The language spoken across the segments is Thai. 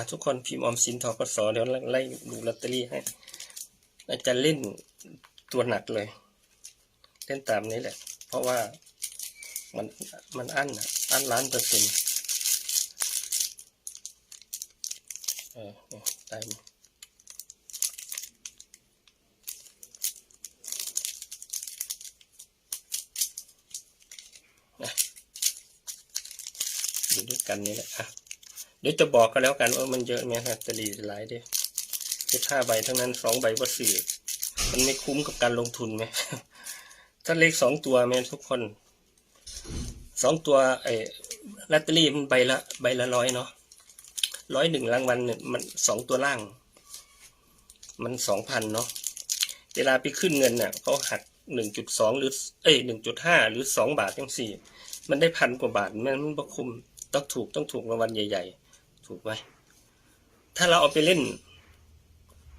ะทุกคนพิมพ์ออมสินทกสเดี๋ยวไล่ดูลอตเตอรี่ให้อาจารย์เล่นตัวหนักเลย เล่นตามนี้แหละ เพราะว่ามันมันอั้นอั้นล้านเปอร์เซ็นต์เออเนี่ยได้ไหมนะอยู่ด้วยกันนี่แหละอะ เดี๋ยวจะบอกกันแล้วกันว่ามันเยอะไหมครับจะรีหลายเด้คิดห้าใบเท่านั้นสองใบว่าสี่มันไม่คุ้มกับการลงทุนไหมถ้าเลขสองตัวแม่ทุกคนสองตัวไอ้ลอตเตอรี่มันใบละใบละร้อยเนาะร้อยหนึ่งรางวัลเนี่ยมันสองตัวล่าง มันสองพันเนาะเวลาไปขึ้นเงินเนี่ยเขาหักหนึ่งจุดสองหรือเอ้ยหนึ่งจุดห้าหรือสองบาทจังสี่มันได้พันกว่าบาทมันมันประคุมต้องถูกต้องถูกรางวัลใหญ่ ๆ ถูกไหมถ้าเราเอาไปเล่น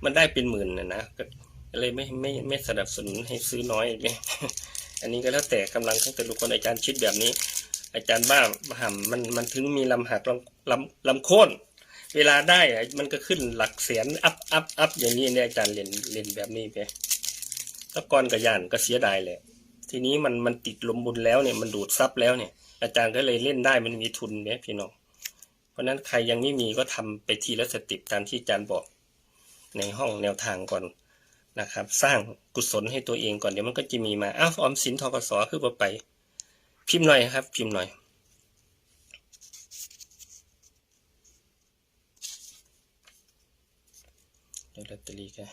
มันได้เป็นหมื่นนะนะก็เลยไม่ไม่ไม่สนับสนุนให้ซื้อน้อยเลยอันนี้ก็แล้วแต่กำลังของแต่ละคนอาจารย์คิดแบบนี้ อาจารย์บ้าห่ำมันมันถึงมีลำหักลำลำลำโค่นเวลาได้อะมันก็ขึ้นหลักแสนอัพอัพอัพอย่างนี้เนี่ยอาจารย์เล่นเล่นแบบนี้ไปแล้วกอนกับยานก็เสียดายแหละ ทีนี้มันมันติดลมบุญแล้วเนี่ยมันดูดซับแล้วเนี่ย อาจารย์ก็เลยเล่นได้มันมีทุนเนี่ยพี่น้อง ราะนั้นใครยังไม่มีก็ทำไปทีละสเติปตามที่อาจารย์บอกในห้องแนวทางก่อนนะครับ สร้างกุศลให้ตัวเองก่อนเดี๋ยวมันก็จะมีมาอ้าวออมสินทกสคือบ่ไป พิมพ์หน่อยครับ พิมพ์หน่อยเดี๋ยวลอตเตอรี่กัน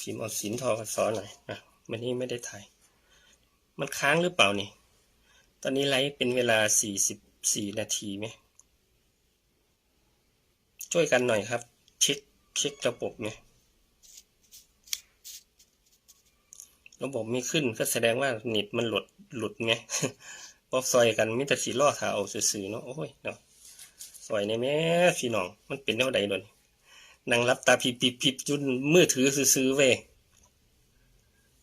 พิมพ์ออมสินทกสหน่อยนะวันนี้ไม่ได้ถ่าย มันค้างหรือเปล่านี่ อนนี้ไลฟ์เป็นเวลาสี่สิบสี่นาทีไหม ช่วยกันหน่อยครับ เช็คเช็คระบบไงระบบมีขึ้นก็แสดงว่าเน็ตมันหลุดหลุดไงพอซอยกันมิแต่สีล่อถาเอาซื่อๆเนาะโอ้ยเนาะซอยในแม่พี่น้อง มันเป็นแนวใดโดนนั่งรับตาพิบพิบพิบจุนมือถือซื้อๆเว้ย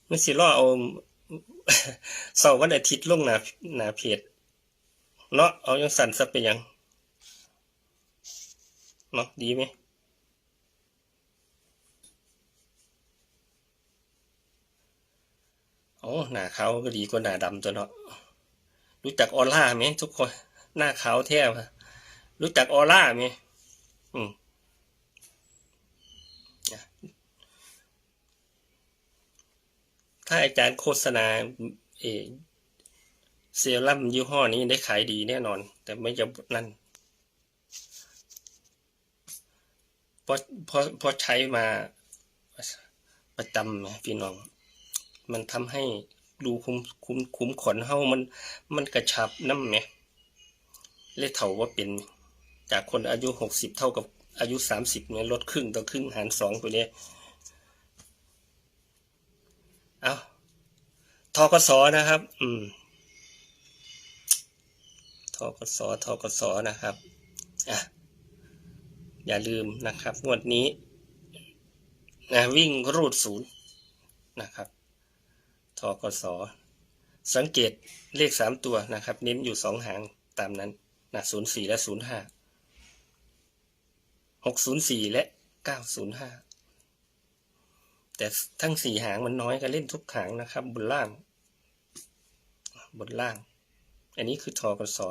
มันสิล่อเอา เสาร์วันอาทิตย์ลงหนาหนาเพจเนาะเอายังสั่นซับไปยังเนาะดีไหมโอ้หน้าขาวก็ดีกว่าหน้าดำตัวเนาะรู้จักออร่าไหมทุกคน หน้าขาวแท้ปะรู้จักออร่าไหมอืม ถ้าอาจารย์โฆษณาเอเซรั่มยี่ห้อนี้ได้ขายดีแน่นอน แต่ไม่จะนั่นพอพอพอใช้มาประจำนะพี่น้อง มันทำให้ดูคุ้มคุ้มคุ้มขนเฮามัน มันกระชับน้ำไหมเลยเท่าว่าเป็น จากคนอายุหกสิบเท่ากับอายุสามสิบเนี่ยลดครึ่งต่อครึ่งหารสองตัวเนี้ยเอา ทกสนะครับ อืมทกสทกสนะครับอะอย่าลืมนะครับงวดนี้นะวิ่งรูดศูนย์นะครับทกสสังเกตเลขสามตัวนะครับ เน้นอยู่สองหางตามนั้นนะศูนย์สี่และศูนย์ห้าหกศูนย์สี่และเก้าศูนย์ห้า แต่ทั้งสี่หางมันน้อยก็เล่นทุกหางนะครับ บนล่าง บนล่าง อันนี้คือทอกสอ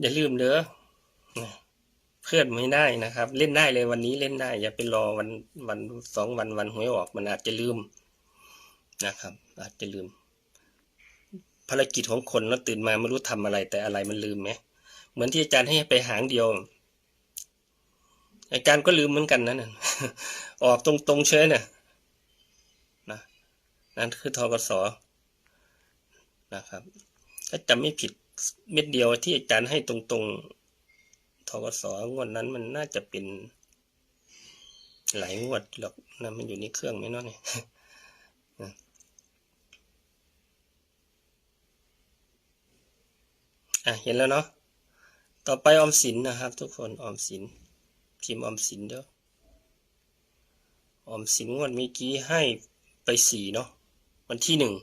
อย่าลืมเด้อเพื่อนไม่ได้นะครับ เล่นได้เลยวันนี้เล่นได้ อย่าไปรอวันวันสองวันวันหวยออกมันอาจจะลืมนะครับ อาจจะลืม ภารกิจของคนแล้วตื่นมาไม่รู้ทำอะไรแต่อะไรมันลืมไหมเหมือนที่อาจารย์ให้ไปหางเดียว อาจารย์ก็ลืมเหมือนกันนั่นน่ะออกตรงตรงๆเชยเนี่ยนะนั่นคือทกสนะครับ ถ้าจำไม่ผิดเม็ดเดียวที่อาจารย์ให้ตรงตรงๆทกสงวดนั้นมันน่าจะเป็น หลายงวดหรอกนะมันอยู่ในเครื่องไหมเนาะเนี่ยอะเห็นแล้วเนาะต่อไปออมสินนะครับ ทุกคนออมสิน พิมพ์ออมสินเด้อออมสินงวดเมื่อกี้ให้ไปสี่เนาะวันที่หนึ่ง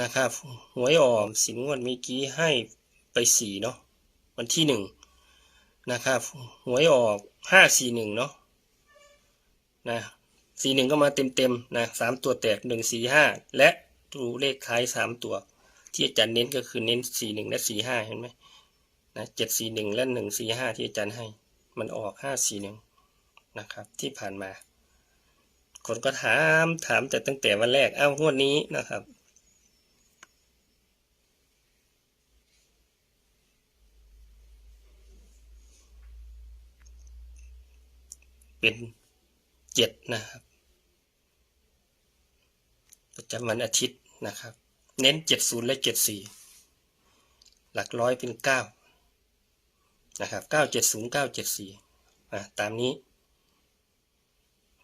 นะครับหวยออมสินงวดเมื่อกี้ให้ไปสี่เนาะวันที่หนึ่งนะครับหวยออกห้าสี่หนึ่งเนาะนะสี่หนึ่งก็มาเต็มเต็มนะสามตัวแตกหนึ่งสี่ห้าและดูเลขท้ายสามตัว ที่อาจารย์เน้นก็คือเน้นสี่หนึ่งและสี่ห้าเห็นไหมนะเจ็ดสี่หนึ่งและหนึ่งสี่ห้าที่อาจารย์ให้ มันออกห้าสี่หนึ่งนะครับที่ผ่านมา คนก็ถามถามแต่ตั้งแต่วันแรกเอ้างวดนี้นะครับ เป็นเจ็ดนะครับ ประจำวันอาทิตย์นะครับ เน้นเจ็ดศูนย์และเจ็ดสี่หลักร้อยเป็นเก้า นะครับเก้าเจ็ดศูนย์เก้าเจ็ดสี่อะตามนี้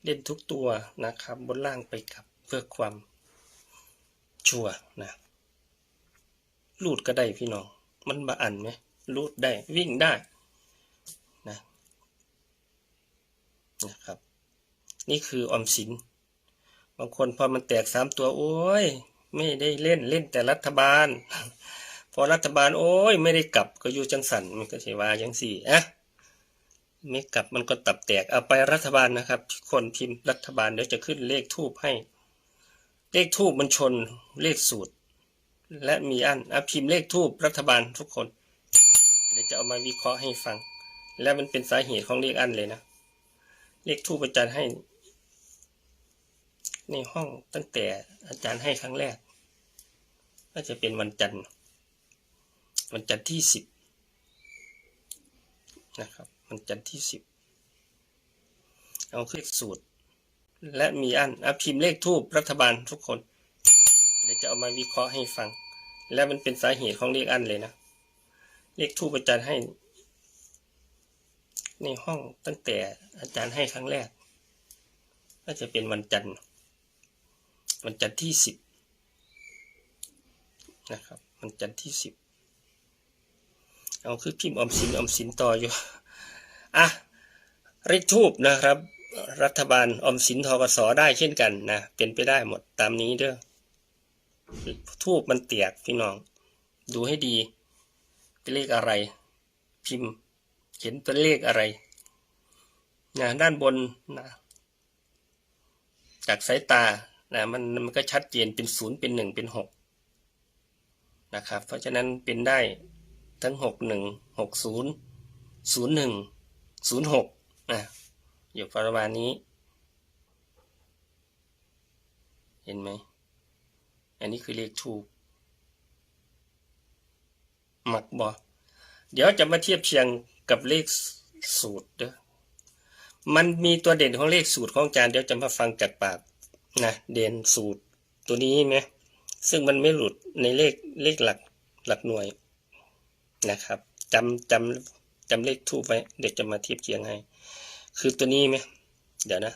เล่นทุกตัวนะครับ บนล่างไปกับเพื่อความชัวนะลูดก็ได้พี่น้อง มันบาอันไหมลูดได้วิ่งได้นะนะครับ นี่คือออมสิน บางคนพอมันแตกสามตัว โอ้ย ไม่ได้เล่นเล่นแต่รัฐบาล พอรัฐบาลโอ้ยไม่ได้กลับก็อยู่จังสันมันก็ใช่ว่าจังสี่อะไม่กลับมันก็ตับแตกเอาไปรัฐบาลนะครับ คนพิมพ์รัฐบาลเดี๋ยวจะขึ้นเลขทูบให้ เลขทูบมันชนเลขสูตร และมีอันอะพิมพ์เลขทูบรัฐบาลทุกคนเดี๋ยวจะเอามาวิเคราะห์ให้ฟัง และมันเป็นสาเหตุของเลขอันเลยนะเลขทูบอาจารย์ให้ ในห้องตั้งแต่อาจารย์ให้ครั้งแรกก็จะเป็นวันจันทร์ วันจันทร์ที่สิบนะครับวันจันทร์ที่สิบเอาเลขสูตร และมีอันอะพิมพ์เลขทูบรัฐบาลทุกคนเดี๋ยวจะเอามาวิเคราะห์ให้ฟัง และมันเป็นสาเหตุของเลขอันเลยนะเลขทูบอาจารย์ให้ ในห้องตั้งแต่อาจารย์ให้ครั้งแรกก็จะเป็นวันจันทร์วันจันทร์ที่สิบนะครับวันจันทร์ที่สิบ เอาคือพิมพ์อมสินอมสินต่ออยู่อะเลขทูบนะครับ รัฐบาลออมสินทกสได้เช่นกันนะเป็นไปได้หมดตามนี้เด้อทูบมันเตียกพี่น้อง ดูให้ดีเป็นเลขอะไร พิมพ์เห็นเป็นเลขอะไรนะด้านบนนะจากสายตานะมันมันก็ชัดเจนเป็นศูนย์เป็นหนึ่งเป็นหกนะครับ เพราะฉะนั้นเป็นได้ ทั้งหกหนึ่งหกศูนย์ศูนย์หนึ่งศูนย์หกนะอยู่ประมาณนี้ เห็นไหม อันนี้คือเลขถูก หมักบอเดี๋ยวจะมาเทียบเคียงกับเลขสูตรเด้อมันมีตัวเด่นของเลขสูตรของอาจารย์เดี๋ยวจะมาฟังจากปากนะเด่นสูตรตัวนี้ไหมซึ่งมันไม่หลุดในเลขเลขหลักหลักหน่วย นะครับจำจำจำเลขทูบไว้ เดี๋ยวจะมาเทียบเคียงให้ คือตัวนี้ไหมเดี๋ยวนะ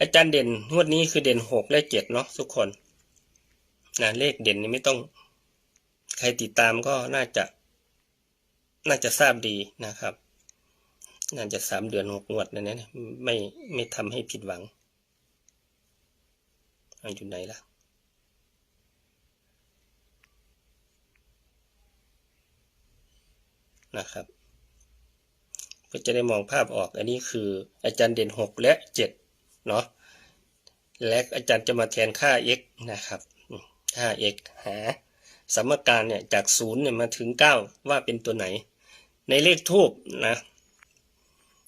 อาจารย์เด่นงวดนี้คือเด่นหกและเจ็ดเนาะทุกคนนะเลขเด่นนี่ไม่ต้อง ใครติดตามก็น่าจะ น่าจะทราบดีนะครับ น่าจะสามเดือนหกงวดนั่นนะไม่ไม่ทำให้ผิดหวัง อยู่ไหนล่ะ นะครับเพื่อจะได้มองภาพออกอันนี้คืออาจารย์เด่นหกและเจ็ดเนาะและอาจารย์จะมาแทนค่า x นะครับค่า x หาสมการเนี่ยจากศูนย์เนี่ยมาถึงเก้าว่าเป็นตัวไหน ในเลขทูบนะ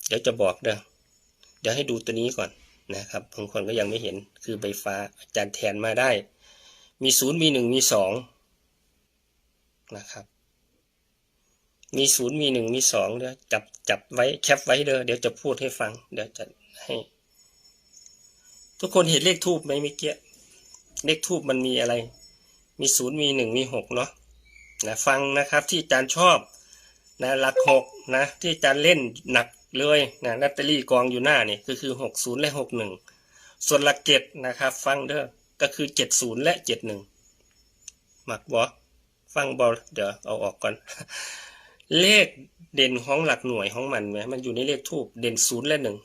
เดี๋ยวจะบอกเด้อเดี๋ยวให้ดูตัวนี้ก่อนนะครับบางคนก็ยังไม่เห็นคือใบฟ้าอาจารย์แทนมาได้ มีศูนย์มีหนึ่งมีสองนะครับ มีศูนย์มีหนึ่งมีสองเดี๋ยวจับจับไว้แคปไว้เด้อเดี๋ยวจะพูดให้ฟัง เดี๋ยวจะให้ ทุกคนเห็นเลขทูบไหมเมื่อกี้เลขทูบมันมีอะไร มีศูนย์มีหนึ่งมีหกเนาะนะฟังนะครับที่อาจารย์ชอบนะหลักหกนะที่อาจารย์เล่นหนักเลยนะลอตเตอรี่กองอยู่หน้านี่ก็คือหกศูนย์และหกหนึ่งส่วนหลักเจ็ดนะครับ ฟังเด้อก็คือเจ็ดศูนย์และเจ็ดหนึ่งหมักบอฟังบอเดี๋ยวเอาออกก่อน เลขเด่นของหลักหน่วยของมันไหมมันอยู่ในเลขทูบเด่นศูนย์และหนึ่ง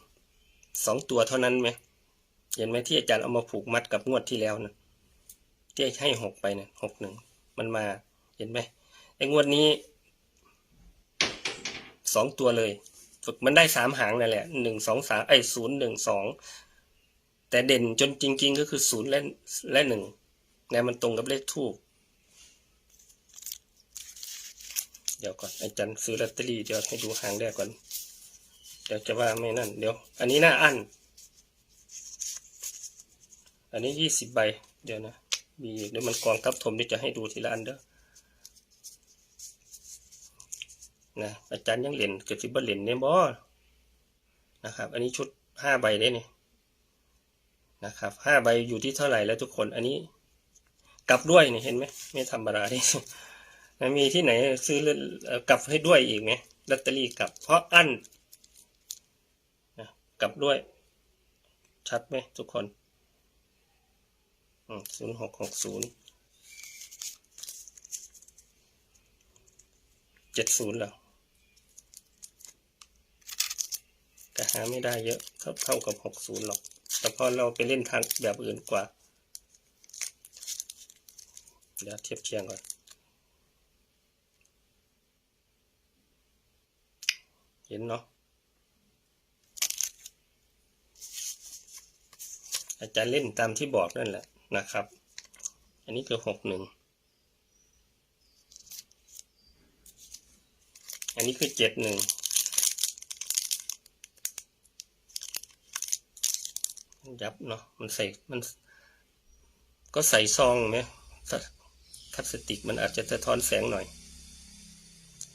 สองตัวเท่านั้นไหมเห็นไหมที่อาจารย์เอามาผูกมัดกับงวดที่แล้วนะที่ให้หกไปเนี่ยหกหนึ่งมันมาเห็นไหมไอ้งวดนี้สองตัวเลย ฝึกมันได้สามหางนั่นแหละหนึ่งสองสามไอ้ศูนย์หนึ่งสองแต่เด่นจนจริง ๆ ก็คือศูนย์และและหนึ่งนะมันตรงกับเลขทูบเดี๋ยวก่อนอาจารย์ซื้อลอตเตอรี่เดี๋ยวให้ดูหางแรกก่อน เดี๋ยวจะว่าไม่นั่น เดี๋ยว อันนี้หน้าอัน อันนี้ยี่สิบใบ เดี๋ยวนะ มีเดี๋ยวมันกองทับถมเดี๋ยวจะให้ดูทีละอันเด้อนะอาจารย์ยังเหรียญเกิดสิบเหรียญเนี่ยบ่นะครับ อันนี้ชุดห้าใบได้เนี่ยนะครับห้าใบอยู่ที่เท่าไหร่แล้วทุกคน อันนี้ กลับด้วยเนี่ยเห็นไหมไม่ธรรมดาที่มัน มีที่ไหนซื้อกลับให้ด้วยอีกไหมลอตเตอรี่กลับ เพราะอันนะกลับด้วย ชัดไหมทุกคนศูนย์หกหกศูนย์เจ็ดศูนย์แล้วแต่หาไม่ได้เยอะเท่าเท่ากับหกศูนย์หรอก แต่พอเราไปเล่นทางแบบอื่นกว่า เดี๋ยวเทียบเคียงก่อน เห็นเนาะอาจารย์เล่นตามที่บอกนั่นแหละนะครับ อันนี้คือหกหนึ่ง อันนี้คือเจ็ดหนึ่ง ยับเนาะ มันใส่ มัน ก็ใส่ซองไหมพลาสติกมันอาจจะสะท้อนแสงหน่อย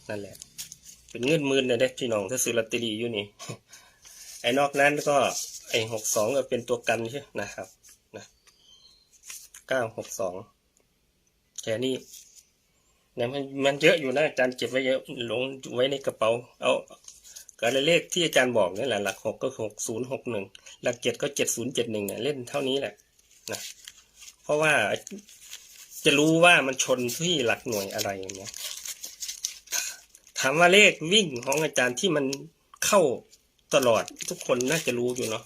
นั่นแหละ เป็นเงื่อนมืนนะเด้พี่น้องถ้าซื้อลอตเตอรี่อยู่นี่ ไอ้นอกนั้นก็ไอ้หกสองก็เป็นตัวกันใช่นะครับนะเก้าหกสองแค่นี้นะมันมันเยอะอยู่นะอาจารย์เก็บไว้เยอะหลงไว้ในกระเป๋า เอาก็เลขที่อาจารย์บอกนี่แหละหลักหกก็หกศูนย์หกหนึ่งหลักเจ็ดก็เจ็ดศูนย์เจ็ดหนึ่งเนี่ยเล่นเท่านี้แหละนะเพราะว่าจะรู้ว่ามันชนที่หลักหน่วยอะไรอย่างเงี้ย ถามว่าเลขวิ่งของอาจารย์ที่มันเข้าตลอดทุกคนน่าจะรู้อยู่เนาะ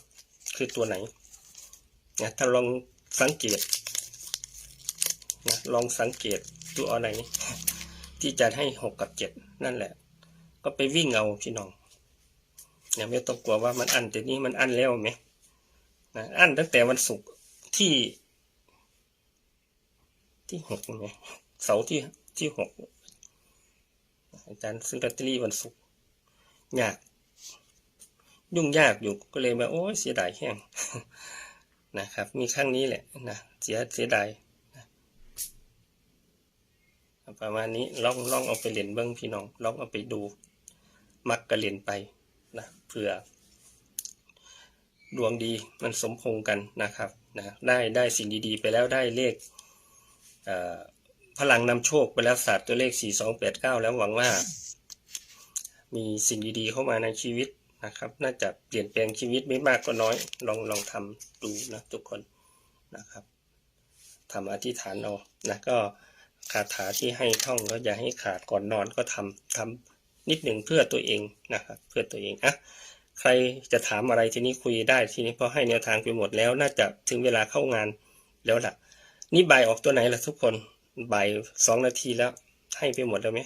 คือตัวไหนนะถ้าลองสังเกตนะลองสังเกตดูเอาไหนที่จะให้หกกับเจ็ดนั่นแหละ ก็ไปวิ่งเอาพี่น้องเนี่ยไม่ต้องกลัวว่ามันอันแต่นี้มันอันแล้วไหมนะอันตั้งแต่วันศุกร์ที่ ที่หกไหมเสาร์ที่ที่หก อาจารย์ซื้อลอตเตอรี่วันศุกร์ยาก ยุ่งยากอยู่ก็เลยมาโอ้ยเสียดายแห้งนะครับ มีครั้งนี้แหละนะเสียเสียดายประมาณนี้ลองลองเอาไปเล่นเบิ้งพี่น้องลองเอาไปดู มักกระเล่นไปนะเผื่อ ดวงดีมันสมพงกันนะครับนะได้ได้สิ่งดีๆ ไปแล้วได้เลขเอ่อ พลังนำโชคไปแล้วศาสตร์ตัวเลข 4289 แล้วหวังว่า มีสิ่งดีๆเข้ามาในชีวิตนะครับ น่าจะเปลี่ยนแปลงชีวิตไม่มากก็น้อย ลองลองทำดูนะทุกคนนะครับทำอธิษฐานเอานะก็คาถาที่ให้ท่องก็อย่าให้ขาดก่อนนอนก็ทำทำนิดหนึ่งเพื่อตัวเองนะครับเพื่อตัวเองอะใครจะถามอะไรทีนี้คุยได้ทีนี้พอให้แนวทางไปหมดแล้ว น่าจะถึงเวลาเข้างานแล้วล่ะนี่ใบออกตัวไหนล่ะทุกคน บ่ายสองนาทีแล้ว ให้ไปหมดแล้วไหม